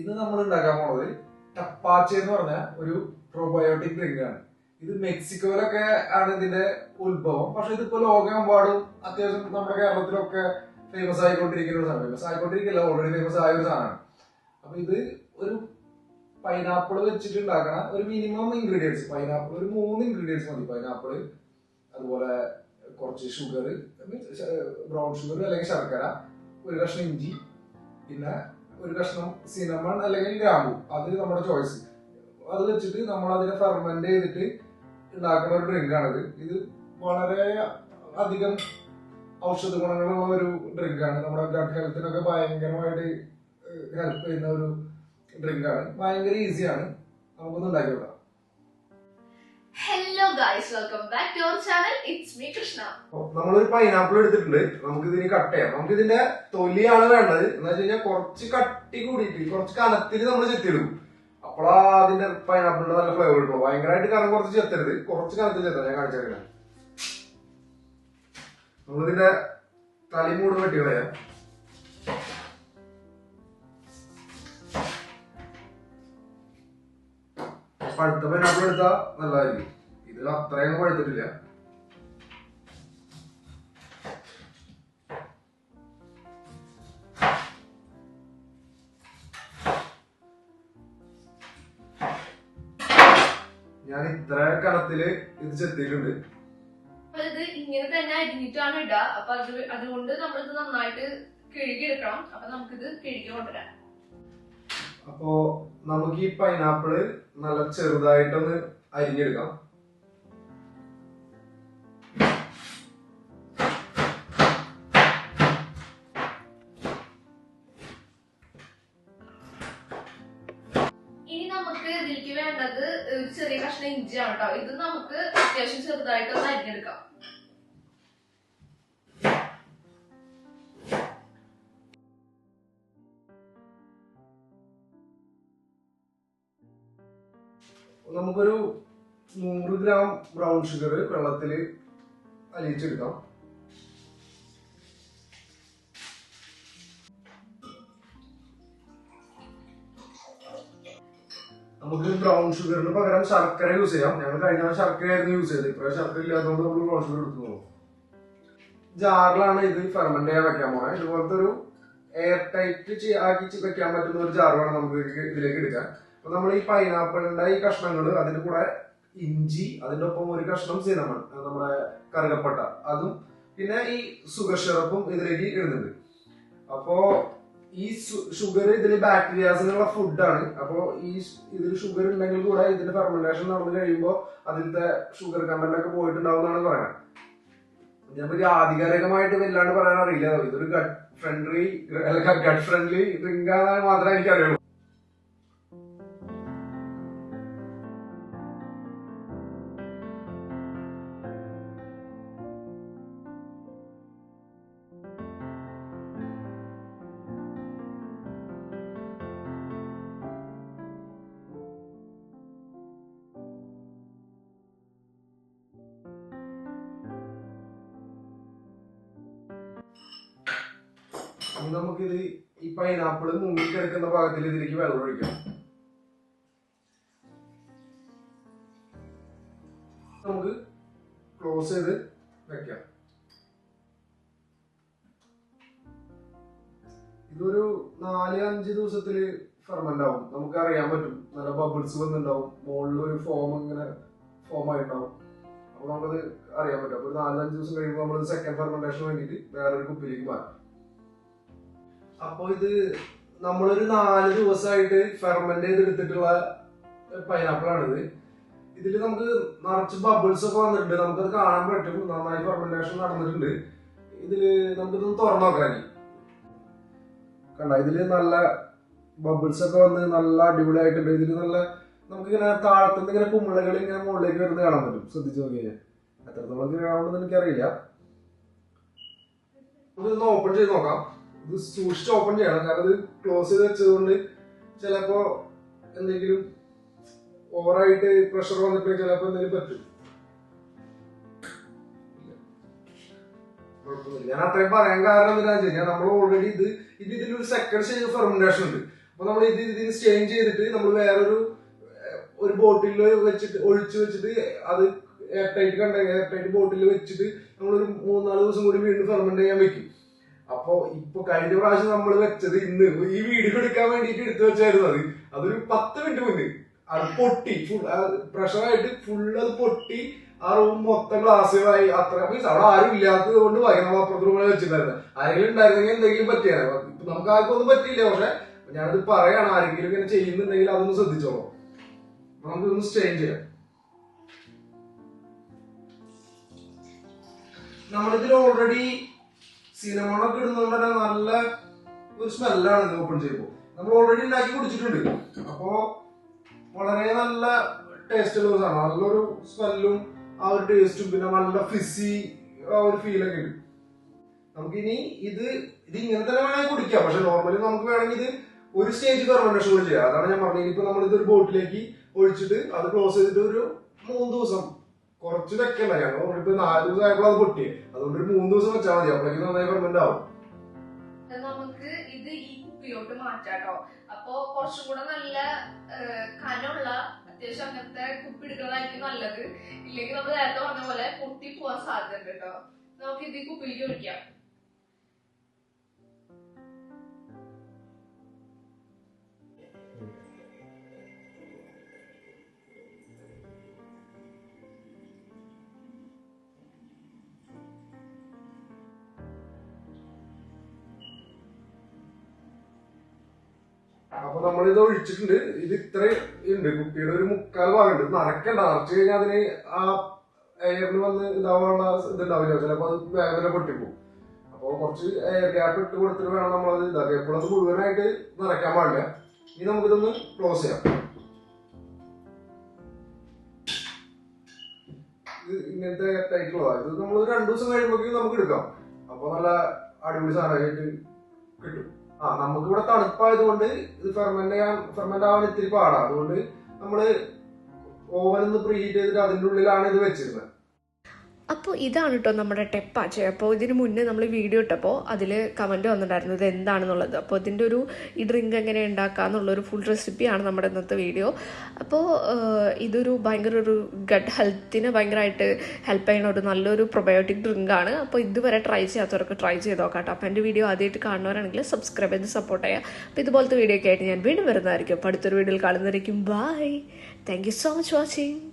ഇന്ന് നമ്മൾ ഉണ്ടാക്കാൻ പോണത് ടപ്പാച്ച എന്ന് പറഞ്ഞ ഒരു പ്രോബയോട്ടിക് ഡ്രിങ്ക് ആണ്. ഇത് മെക്സിക്കോയിലൊക്കെ ആണ് ഇതിന്റെ ഉത്ഭവം. പക്ഷെ ഇതിപ്പോ ലോകമെമ്പാടും അത്യാവശ്യം നമ്മുടെ കേരളത്തിലൊക്കെ ഫേമസ് ആയിക്കൊണ്ടിരിക്കുന്ന ഒരു സാധനം. ഫേമസ് ആയിക്കൊണ്ടിരിക്കില്ല ഓൾറെഡി ഫേമസ് ആയ ഒരു സാധനമാണ്. അപ്പൊ ഇത് ഒരു പൈനാപ്പിൾ വെച്ചിട്ട് ഉണ്ടാക്കണ ഒരു മിനിമം ഇൻഗ്രീഡിയൻസ് പൈനാപ്പിൾ ഒരു മൂന്ന് ഇൻഗ്രീഡിയൻസ് മതി. പൈനാപ്പിൾ അതുപോലെ കുറച്ച് ഷുഗർ ബ്രൗൺ ഷുഗർ അല്ലെങ്കിൽ ശർക്കര ഒരു കഷ്ണം ഇഞ്ചി പിന്നെ ഒരു കഷ്ണം സിനമൺ അല്ലെങ്കിൽ ഗ്രാമ്പു അത് നമ്മുടെ ചോയ്സ് അത് വെച്ചിട്ട് നമ്മൾ അതിനെ ഫെർമെന്റ് ചെയ്തിട്ട് ഉണ്ടാക്കുന്ന ഒരു ഡ്രിങ്ക് ആണിത്. ഇത് വളരെ അധികം ഔഷധ ഗുണങ്ങളുള്ള ഒരു ഡ്രിങ്ക് ആണ്. നമ്മുടെ ഗട്ട് ഹെൽത്തിനൊക്കെ ഭയങ്കരമായിട്ട് ഹെൽപ്പ് ചെയ്യുന്ന ഒരു ഡ്രിങ്ക് ആണ്. ഭയങ്കര ഈസിയാണ് നമുക്കൊന്ന് ഉണ്ടാക്കി വിടാം നമ്മളൊരു പൈനാപ്പിൾ എടുത്തിട്ടുണ്ട്. നമുക്ക് ഇതിന് കട്ട് ചെയ്യാം. നമുക്ക് ഇതിന്റെ തൊലിയാണ് വേണ്ടത്. എന്ന് വെച്ച് കഴിഞ്ഞാൽ കുറച്ച് കട്ടി കൂടിയിട്ട് കുറച്ച് കനത്തിൽ നമ്മൾ ചെത്തിയിടും. അപ്പോഴാ അതിന്റെ പൈനാപ്പിളിന്റെ നല്ല ഫ്ലേവർ കിട്ടും ഭയങ്കരമായിട്ട് കനം കുറച്ച് ചെത്തരുത്. കുറച്ച് കനത്തിൽ ചെത്താം. ഞാൻ കാണിച്ചു തരാം. നമ്മളിതിന്റെ തലിമൂട് വെട്ടി കളയാം. പഴുത്ത പൈനാപ്പിൾ എടുത്താൽ നല്ലതായിരിക്കും. ഇത് അത്രയും പഴുത്തിട്ടില്ല ഞാൻ ഇത്ര കണത്തിൽ ഇത് ചെത്തിയിട്ടുണ്ട്. ഇത് ഇങ്ങനെ തന്നെ അരിഞ്ഞിട്ടാണ് ഇടുക അപ്പൊ അത് അതുകൊണ്ട് നമ്മളിത് നന്നായിട്ട് കിഴുകിയെടുക്കണം. അപ്പൊ നമുക്കിത് കിഴുകി കൊണ്ടുവരാം. അപ്പോ നമുക്ക് ഈ പൈനാപ്പിൾ നല്ല ചെറുതായിട്ടൊന്ന് അരിഞ്ഞെടുക്കാം. നമുക്ക് ഇതിലേക്ക് വേണ്ടത് ഒരു ചെറിയ കഷ്ണം ഇഞ്ചിയാണ് കേട്ടോ ഇത് നമുക്ക് അത്യാവശ്യം ചെറുതായിട്ട് ഒന്ന് അരിഞ്ഞെടുക്കാം. നമുക്കൊരു നൂറ് ഗ്രാം ബ്രൗൺ ഷുഗർ വെള്ളത്തിൽ അലിയിച്ചെടുക്കാം. നമുക്ക് ബ്രൗൺ ഷുഗറിന് പകരം ശർക്കര യൂസ് ചെയ്യാം. ഞങ്ങൾ കഴിഞ്ഞ ശർക്കരയായിരുന്നു യൂസ് ചെയ്തത്. ഇപ്പൊ ശർക്കര ഇല്ലാത്തതുകൊണ്ട് നമ്മൾ ബ്രൗൺ ഷുഗർ എടുത്തു ജാറിലാണ് ഇത് ഫെർമെന്റ് ചെയ്യാൻ വെക്കാൻ പോണേ. ഇതുപോലത്തെ ഒരു എയർ ടൈറ്റ് ആക്കി വെക്കാൻ പറ്റുന്ന ഒരു ജാർ വേണം നമുക്ക് ഇതിലേക്ക് ഇതിലേക്ക് എടുക്കാൻ. അപ്പൊ നമ്മൾ ഈ പൈനാപ്പിളിന്റെ ഈ കഷ്ണങ്ങൾ അതിന്റെ കൂടെ ഇഞ്ചി അതിന്റെ ഒപ്പം ഒരു കഷ്ണം സിനമൺ നമ്മുടെ കറുകപ്പട്ട അതും പിന്നെ ഈ സുഗർ ഷിറപ്പും ഇതിലേക്ക് ഇടുന്നുണ്ട്. അപ്പോ ഈ ഷുഗർ ഇതിൽ ബാക്ടീരിയാസിനുള്ള ഫുഡാണ് അപ്പോ ഈ ഇതിൽ ഷുഗർ ഉണ്ടെങ്കിൽ കൂടെ ഇതിന്റെ ഫെർമെന്റേഷൻ നടന്നു കഴിയുമ്പോൾ അതിലത്തെ ഷുഗർ കണ്ടന്റ് ഒക്കെ പോയിട്ടുണ്ടാവും എന്നാണ് പറയുന്നത് നമുക്ക് ആധികാരികമായിട്ട് വല്ലാണ്ട് പറയാൻ അറിയില്ല ഇതൊരു gut friendly gut friendly drink ആണെന്ന് മാത്രമേ എനിക്ക് ഇനി നമുക്കിത് ഈ പൈനാപ്പിൾ മുങ്ങിക്കിടക്കുന്ന ഭാഗത്തിൽ ഇതിലേക്ക് വെള്ളം ഒഴിക്കാം. നമുക്ക് ക്ലോസ് ചെയ്ത് വെക്കാം. ഇതൊരു നാല് അഞ്ച് ദിവസത്തിൽ ഫെർമെന്റ് ആവും. നമുക്ക് അറിയാൻ പറ്റും. നല്ല ബബിൾസ് വന്നിണ്ടാവും മുകളിൽ ഒരു ഫോം ഇങ്ങനെ ഫോം ആയിട്ടുണ്ടാവും. അപ്പൊ നമുക്കത് അറിയാൻ പറ്റും. അപ്പൊ നാലഞ്ച് ദിവസം കഴിയുമ്പോൾ നമ്മൾ സെക്കൻഡ് ഫെർമെന്റേഷൻ വേണ്ടിയിട്ട് വേറൊരു കുപ്പിയിലേക്ക് മാറ്റും. അപ്പൊ ഇത് നമ്മളൊരു നാല് ദിവസമായിട്ട് ഫെർമെന്റ് ചെയ്തെടുത്തിട്ടുള്ള പൈനാപ്പിൾ ഇത് ഇതിൽ നമുക്ക് നിറച്ച് ബബിൾസ് ഒക്കെ വന്നിട്ടുണ്ട്. നമുക്കത് കാണാൻ പറ്റും. നന്നായി ഫെർമെന്റേഷൻ നടന്നിട്ടുണ്ട്. ഇതിൽ നമുക്കിതൊന്ന് തുറന്നു നോക്കാൻ കണ്ട? ഇതിൽ നല്ല ബബിൾസ് ഒക്കെ വന്ന് നല്ല അടിപൊളിയായിട്ടുണ്ട്. ഇതിൽ നല്ല നമുക്കിങ്ങനെ താഴത്തുനിന്ന് ഇങ്ങനെ കുമ്മിളകൾ ഇങ്ങനെ മുകളിലേക്ക് വരുന്നത് കാണാൻ പറ്റും. ശ്രദ്ധിച്ചു നോക്കിയാൽ എത്രത്തോളം കാണുമെന്ന് എനിക്കറിയില്ല. നമുക്കിതൊന്ന് ഓപ്പൺ ചെയ്ത് നോക്കാം. ഇത് സൂക്ഷിച്ച് ഓപ്പൺ ചെയ്യണം. കാരണം ഇത് ക്ലോസ് ചെയ്ത് വെച്ചതുകൊണ്ട് ചിലപ്പോ എന്തെങ്കിലും ഓവറായിട്ട് പ്രഷർ വന്നിട്ട് ചിലപ്പോ എന്തെങ്കിലും പറ്റും. ഞാൻ അത്രയും പറയാൻ കാരണം എന്താ വെച്ചാൽ നമ്മൾ ഓൾറെഡി ഇത് ഇത് ഇതിലൊരു സെക്കൻഡ് സ്റ്റേജ് ഫെർമെന്റേഷൻ ഉണ്ട്. അപ്പൊ നമ്മൾ ഇത് ഇതിന് സ്റ്റെയിൻ ചെയ്തിട്ട് നമ്മൾ വേറൊരു ഒരു ബോട്ടിൽ വെച്ചിട്ട് ഒഴിച്ചു വെച്ചിട്ട് അത് എയർ ടൈറ്റ് കണ്ട? എയർ ടൈറ്റ് ബോട്ടിൽ വെച്ചിട്ട് നമ്മളൊരു മൂന്നാൽ ദിവസം കൂടി വീണ്ടും ഫെർമെന്റ് ചെയ്യാൻ വെക്കും. അപ്പൊ ഇപ്പൊ കഴിഞ്ഞ പ്രാവശ്യം നമ്മൾ വെച്ചത് ഇന്ന് ഈ വീഡിയോ എടുക്കാൻ വേണ്ടിട്ട് എടുത്തു വെച്ചായിരുന്നു അത്. അതൊരു പത്ത് മിനിറ്റ് മുന്നേ. അത് പൊട്ടി. ഫുൾ പ്രഷറായിട്ട് ഫുൾ അത് പൊട്ടി. ആ റൂം മൊത്തം ഗ്ലാസ്സുകളായി അത്ര മീൻസ് അവിടെ ആരും ഇല്ലാത്തത് കൊണ്ട് ഭയങ്കര അപ്പുറത്ത് റൂമിൽ വെച്ചിട്ടുണ്ടായിരുന്നു. ആരെങ്കിലും ഉണ്ടായിരുന്നെങ്കിൽ എന്തെങ്കിലും പറ്റിയാണ് നമുക്ക് ആർക്കും ഒന്നും പറ്റിയില്ല. പക്ഷെ ഞാനത് പറയാണ്. ആരെങ്കിലും ഇങ്ങനെ ചെയ്യുന്നുണ്ടെങ്കിൽ അതൊന്ന് ശ്രദ്ധിച്ചോളൂ. അപ്പൊ ഒന്ന് സ്റ്റെയിൻ ചെയ്യാം. നമ്മളിതിൽ ഓൾറെഡി സിനമണൊക്കെ ഇടുന്നതുകൊണ്ട് തന്നെ നല്ല ഒരു സ്മെല്ലാണ് ഇത് ഓപ്പൺ ചെയ്യുമ്പോൾ. നമ്മൾ ഓൾറെഡി ഉണ്ടാക്കി കുടിച്ചിട്ടുണ്ട്. അപ്പോ വളരെ നല്ല ടേസ്റ്റ് ഉള്ള സാധനം. നല്ലൊരു സ്മെല്ലും ആ ഒരു ടേസ്റ്റും പിന്നെ നല്ല ഫിസി ആ ഒരു ഫീലൊക്കെ ഉണ്ട് നമുക്കിനി ഇത് ഇത് ഇങ്ങനെ തന്നെ വേണമെങ്കിൽ കുടിക്കാം. പക്ഷെ നോർമലി നമുക്ക് വേണമെങ്കിൽ ഇത് ഒരു സ്റ്റേജ് ഫെർമെന്റേഷൻ കൂടി ചെയ്യാം. അതാണ് ഞാൻ പറഞ്ഞത്. ഇപ്പൊ നമ്മൾ ഇതൊരു ബോട്ടിലേക്ക് ഒഴിച്ചിട്ട് അത് ക്ലോസ് ചെയ്തിട്ട് ഒരു മൂന്ന് ദിവസം കുറച്ച് വെക്കണ്ട ഞങ്ങൾ ഇപ്പൊ നാല് ദിവസം ആയപ്പോൾ അത് പൊട്ടിയേ. അതുകൊണ്ട് മൂന്ന് ദിവസം വെച്ചാൽ മതി. അപ്പോഴേക്കും നന്നായി ഫെർമെന്റ് ആവും. നമുക്ക് ഇത് ഈ കുപ്പിയോട്ട് മാറ്റാട്ടോ. അപ്പൊ കുറച്ചും കൂടെ നല്ല കനമുള്ള അത്യാവശ്യം അങ്ങനത്തെ കുപ്പി എടുക്കുന്നതായിരിക്കും നല്ലത്. ഇല്ലെങ്കിൽ നമ്മൾ നേരത്തെ പറഞ്ഞ പോലെ പൊട്ടി പോവാൻ സാധ്യത കേട്ടോ. നമുക്ക് ഇത് കുപ്പിയിലേക്ക് ഒഴിക്കാം. അപ്പൊ നമ്മൾ ഇത് ഒഴിച്ചിട്ടുണ്ട്. ഇത് ഇത്ര ഉണ്ട്. കുപ്പിയുടെ ഒരു മുക്കാൽ ഭാഗമുണ്ട്. നടക്കണ്ട അറച്ചു കഴിഞ്ഞാൽ അതിന് ആ എയറിന് വന്ന് ഇതാവാനുള്ള ഇതുണ്ടാവില്ല. ചിലപ്പോ അത് വേദന പൊട്ടിപ്പോകും അപ്പൊ കുറച്ച് എയർ ഗ്യാപ്പ് ഇട്ട് കൊടുത്തിട്ട് വേണം നമ്മളത് ഇതാക്കുക എപ്പോഴും അത് മുഴുവനായിട്ട് നിറയ്ക്കാൻ പാടില്ല. ഇനി നമുക്കിതൊന്ന് ക്ലോസ് ചെയ്യാം. ഇങ്ങനത്തെ ടൈറ്റിലുള്ള ഇത് നമ്മൾ രണ്ടു ദിവസം കഴിയുമ്പോഴേക്കും നമുക്ക് എടുക്കാം. അപ്പൊ നല്ല അടിപൊളി സാധനമായിട്ട് കിട്ടും. ആ നമുക്ക് ഇവിടെ തണുപ്പായതുകൊണ്ട് ഇത് ഫെർമെന്റ് ചെയ്യാൻ ഫെർമെന്റ് ആവാൻ ഇത്തിരി പാടാണ് അതുകൊണ്ട് നമ്മൾ ഓവൻ ഒന്ന് പ്രീ ചെയ്തിട്ട് അതിന്റെ ഉള്ളിലാണ് ഇത് വെച്ചിരുന്നത്. അപ്പോൾ ഇതാണ് കേട്ടോ നമ്മുടെ ടെപ്പാച്ച് അപ്പോൾ ഇതിന് മുന്നേ നമ്മൾ വീഡിയോ ഇട്ടപ്പോൾ അതിൽ കമന്റ് വന്നിട്ടുണ്ടായിരുന്നു ഇത് എന്താണെന്നുള്ളത്. അപ്പോൾ ഇതിന്റെ ഒരു ഈ ഡ്രിങ്ക് എങ്ങനെ ഉണ്ടാക്കുക എന്നുള്ളൊരു ഫുൾ റെസിപ്പിയാണ് നമ്മുടെ ഇന്നത്തെ വീഡിയോ അപ്പോൾ ഇതൊരു ഭയങ്കര ഒരു ഗട്ട് ഹെൽത്തിന് ഭയങ്കരമായിട്ട് ഹെൽപ്പ് ചെയ്യുന്ന ഒരു നല്ലൊരു പ്രൊബയോട്ടിക് ഡ്രിങ്കാണ് അപ്പോൾ ഇതുവരെ ട്രൈ ചെയ്യാത്തവർക്ക് ട്രൈ ചെയ്ത് നോക്കാം കേട്ടോ അപ്പോൾ എന്റെ വീഡിയോ ആദ്യമായിട്ട് കാണുന്നവരാണെങ്കിൽ സബ്സ്ക്രൈബ് ചെയ്ത് സപ്പോർട്ട് ചെയ്യുക. അപ്പോൾ ഇതുപോലത്തെ വീഡിയോ ഒക്കെ ആയിട്ട് ഞാൻ വീണ്ടും വരുന്നതായിരിക്കും. അപ്പോൾ അടുത്തൊരു വീഡിയോയിൽ കാണുന്നതായിരിക്കും bye thank you so much watching